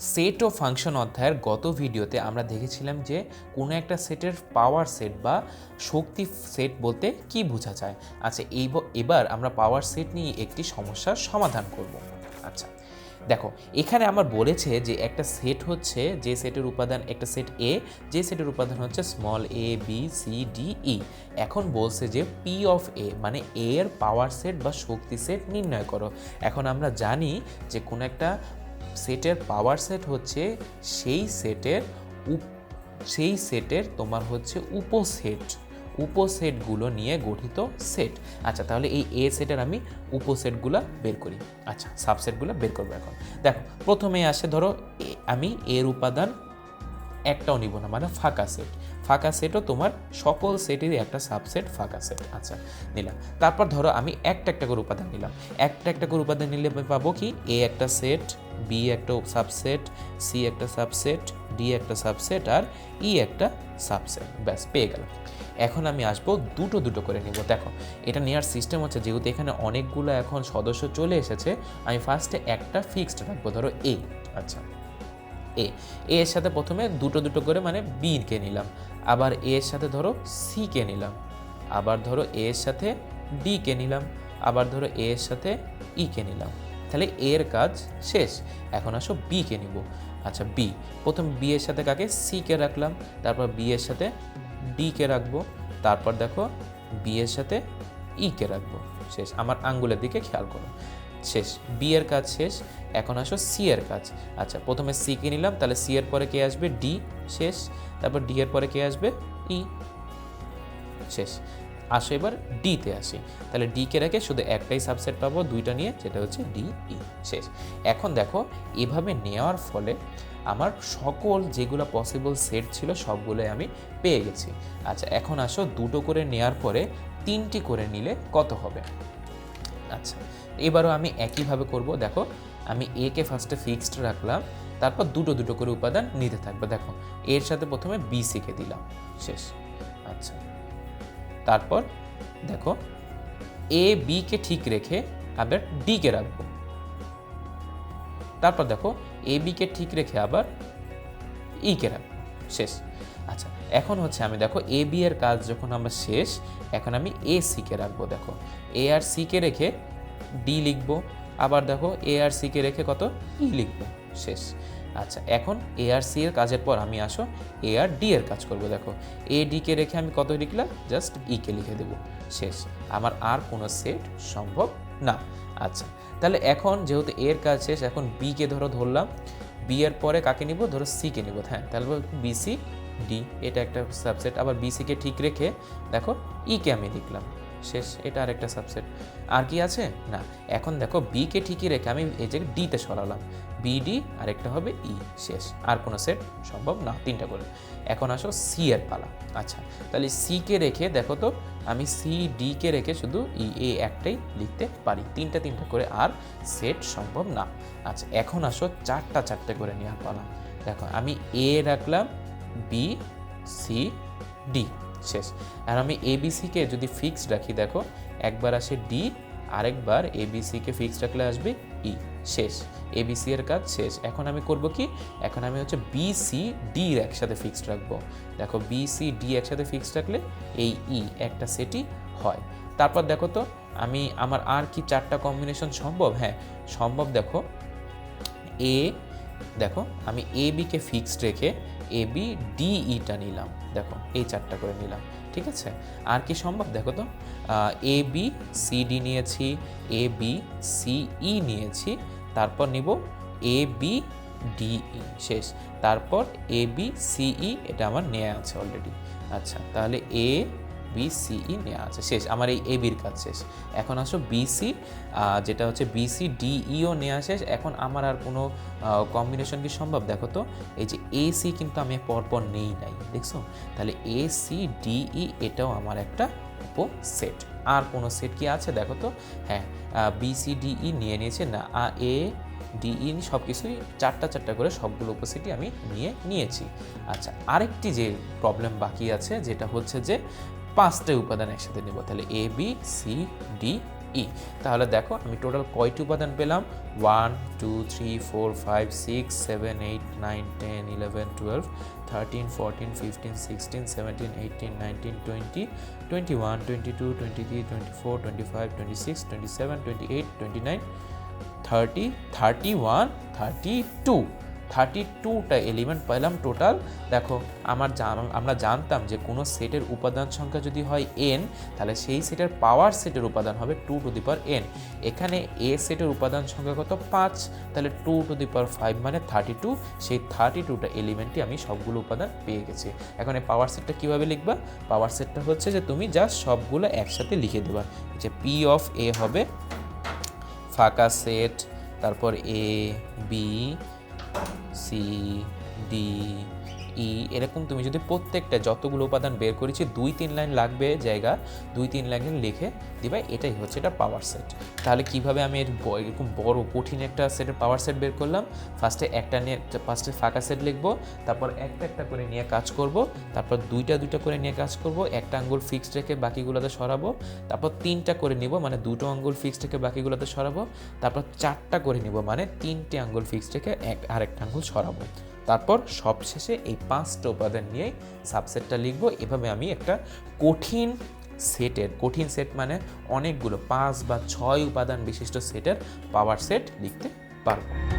Set ও function অধ্যায়ের গত ভিডিওতে আমরা দেখেছিলাম যে কোনো একটা সেটের পাওয়ার সেট বা শক্তি সেট বলতে কি বোঝা যায়। আচ্ছা এই এবার আমরা পাওয়ার সেট নিয়ে একটি সমস্যার সমাধান করব। আচ্ছা দেখো, এখানে আমার বলেছে যে একটা সেট হচ্ছে, যে সেটের উপাদান, একটা সেট এ যে সেটের উপাদান হচ্ছে small A B C D E এখন বলছে যে পি অফ এ মানে এর পাওয়ার সেট বা শক্তি সেট নির্ণয় করো। এখন আমরা জানি যে কোনো একটা সেটের পাওয়ার সেট হচ্ছে সেই সেটের সেই সেটের তোমার হচ্ছে উপসেট। উপসেটগুলো নিয়ে গঠিত সেট আচ্ছা তাহলে এই এ সেটের আমি উপসেটগুলো বের করি। আচ্ছা সাবসেটগুলো বের করব এখন। দেখো প্রথমে আসে ধরো আমি এর উপাদান একটাও নিব না মানে ফাঁকা সেট ফাঁকা সেটও তোমার সকল সেটেরই একটা সাবসেট ফাঁকা সেট আচ্ছা নিলাম। তারপর ধরো আমি একটা একটা করে উপাদান নিলাম। একটা একটা করে উপাদান নিলে পাবো কি? এ একটা সেট বি একটা সাবসেট সি একটা সাবসেট ডি একটা সাবসেট আর ই একটা সাবসেট ব্যাস, পেয়ে গেলাম। এখন আমি আসব দুটো দুটো করে নিব। দেখো, এটা নেওয়ার সিস্টেম হচ্ছে যেহেতু এখানে অনেকগুলো এখন সদস্য চলে এসেছে, আমি ফার্স্টে একটা ফিক্সড রাখব, ধরো এ আচ্ছা। এ। এর সাথে প্রথমে দুটো দুটো করে মানে বি কে নিলাম। আবার এর সাথে ধরো সি কে নিলাম। আবার ধরো এর সাথে ডি কে নিলাম। আবার ধরো এর সাথে ই কে নিলাম। তাহলে এর কাজ শেষ। এখন আসো বি কে নিব। আচ্ছা বি। প্রথম বি এর সাথে কাকে? সি কে রাখলাম। তারপর বি এর সাথে ডি কে রাখব। তারপর দেখো বি এর সাথে ই কে রাখব। শেষ। আমার আঙ্গুলের দিকে খেয়াল করো। শেষ বি এর কাজ শেষ, এখন আসো সি এর কাজ। আচ্ছা প্রথমে সি কে নিলাম, তাহলে সি এর পরে কে আসবে? ডি শেষ। তারপর ডি এর পরে কে আসবে? ই শেষ। আসো এবার ডিতে আসি। তাহলে ডি কে রেখে শুধু একটাই সাবসেট পাবো, দুইটা নিয়ে যেটা হচ্ছে ডি ই শেষ। এখন দেখো, এভাবে নেওয়ার ফলে আমার সকল যেগুলো পসিবল সেট ছিল, সবগুলোই আমি পেয়ে গেছি। আচ্ছা এখন আসো দুটো করে নেওয়ার পরে তিনটি করে নিলে কত হবে? আচ্ছা এবারও আমি একইভাবে করব, দেখো, আমি এ কে ফার্স্টে ফিক্সড রাখলাম, তারপর দুটো দুটো করে উপাদান নিতে থাকবে, দেখো, এর সাথে প্রথমে বি কে দিলাম, শেষ আচ্ছা তারপর দেখো এ বি কে ঠিক রেখে আবার ডি কে রাখব, তারপর দেখো এ বি কে ঠিক রেখে আবার ই কে রাখব, শেষ আচ্ছা এখন হচ্ছে আমি দেখো এ বি এর কাজ যখন আমার শেষ, এখন আমি এ সি কে রাখব, দেখো। এ আর সি কে রেখে ডি লিখব, আবার দেখো এ আর সি কে রেখে কত? ই লিখব, শেষ। আচ্ছা এখন এ আর সি এর কাজের পর আমি আসো এ আর ডি এর কাজ করব, দেখো। এ ডি কে রেখে আমি কত লিখলাম? জাস্ট ই কে লিখে দেবো, শেষ। আমার আর কোনো সেট সম্ভব না। আচ্ছা তাহলে এখন যেহেতু এর কাজ শেষ, এখন বি কে ধরো ধরলাম বি এর পরে কাকে নিব? ধরো সি কে নিব হ্যাঁ তাহলে বিসি ডি এটা একটা সাবসেট আবার বিসিকে ঠিক রেখে দেখো ই কে আমি লিখলাম। শেষ, এটা আর একটা সাবসেট আর কি আছে? না, এখন দেখো বি কে ঠিকই রেখে আমি এই যে ডিতে সরালাম। বিডি আর একটা হবে ই শেষ। আর কোনো সেট সম্ভব না, তিনটা করে। এখন আসো সি এর পালা। আচ্ছা তাহলে সি কে রেখে দেখো তো, আমি সি ডি কে রেখে শুধু ই এ একটাই লিখতে পারি। তিনটা তিনটা করে আর সেট সম্ভব না। আচ্ছা এখন আসো চারটা, চারটে করে নেওয়ার পালা। দেখো, আমি এ রাখলাম বি সি ডি শেষ। আর আমি এবিসিকে যদি ফিক্সড রাখি, দেখো, একবার আসে ডি আরেকবার এবিসিকে ফিক্সড রাখলে আসবে ই শেষ। এবিসি এর কাজ শেষ। এখন আমি করব কি? এখন আমি হচ্ছে বিসি ডি একসাথে ফিক্সড রাখব। দেখো বিসি ডি একসাথে ফিক্সড রাখলে এই ই একটা সেটই হয়। তারপর দেখো তো, আমি, আমার আর কি চারটা কম্বিনেশন সম্ভব? হ্যাঁ সম্ভব দেখো এ দেখো, আমি এ বিকে ফিক্সড রেখে এ বি ডি ইটা নিলাম। দেখো, এই চারটা করে নিলাম, ঠিক আছে? আর কি সম্ভব? দেখো তো এ বি সি ডি নিয়েছি এ বি সি ই নিয়েছি, তারপর নিব এ বি ডি ই শেষ। তারপর এ বি সি ই এটা আমার নেওয়া আছে অলরেডি আচ্ছা তাহলে এ বি সি ই নেওয়া আছে, শেষ, আমার এই এবির কাজ শেষ। এখন আসো বিসি যেটা হচ্ছে বিসি ডিইও নেওয়া শেষ। এখন আমার আর কোনো কম্বিনেশন কি সম্ভব? দেখো তো, এই যে এসি কিন্তু আমি পরপর নেই নাই, দেখছ? তাহলে এ সি ডিই এটাও আমার একটা উপসেট। আর কোনো সেট কি আছে? দেখো তো হ্যাঁ বিসিডিই নিয়ে নিয়েছে, না এ ডিই সব কিছুই চারটা চারটা করে সবগুলো উপসেটই আমি নিয়ে নিয়েছি। আচ্ছা আরেকটি যে প্রবলেম বাকি আছে, যেটা হচ্ছে যে পাঁচটা উপাদান একসাথে নেব, তাহলে A B C D E তাহলে দেখো, আমি টোটাল কয়টি উপাদান পেলাম? One two three four five six seven eight nine ten eleven twelve thirteen fourteen fifteen sixteen seventeen eighteen nineteen twenty twenty one twenty two twenty three twenty four twenty five twenty six twenty seven twenty eight twenty nine thirty thirty one thirty two thirty টুটা element পেলাম total দেখো, আমার আমরা জানতাম যে কোনো সেটের উপাদান সংখ্যা যদি হয় এন তাহলে সেই সেটের পাওয়ার সেটের উপাদান হবে two to the power n এখানে এ সেটের উপাদান সংখ্যা কত? পাঁচ। তাহলে two to the power five মানে থার্টি টু সেই থার্টি টুটা এলিমেন্টই আমি সবগুলো উপাদান পেয়ে গেছি। এখন এই পাওয়ার সেটটা কীভাবে লিখবা? পাওয়ার সেটটা হচ্ছে যে তুমি জাস্ট সবগুলো একসাথে লিখে দেবা। যে পি অফ এ হবে ফাঁকা সেট তারপর A B C D E, এরকম তুমি যদি প্রত্যেকটা যতগুলো উপাদান বের করেছি, দুই তিন লাইন লাগবে জায়গা, দুই তিন লাইন লিখে দিবা, এটাই হচ্ছে এটা পাওয়ার সেট তাহলে কীভাবে আমি এর এরকম বড় কঠিন একটা সেটের পাওয়ার সেট বের করলাম? ফার্স্টে একটা নিয়ে ফার্স্টে ফাঁকা সেট লিখব, তারপর একটা একটা করে নিয়ে কাজ করব, তারপর দুইটা দুইটা করে নিয়ে কাজ করব, একটা আঙ্গুল ফিক্সড রেখে বাকিগুলোতে সরাবো, তারপর তিনটা করে নিব মানে দুটো আঙ্গুল ফিক্সড রেখে বাকিগুলোতে সরাবো, তারপর চারটা করে নিব মানে তিনটে আঙ্গুল ফিক্সড রেখে এক, আরেকটা আঙ্গুল সরাবো। তারপর সবশেষে এই পাঁচটা উপাদান নিয়েই সাবসেটটা লিখব। এভাবে আমি একটা কঠিন সেটের, কঠিন সেট মানে অনেকগুলো পাঁচ বা ছয় উপাদান বিশিষ্ট সেটের পাওয়ার সেট লিখতে পারব।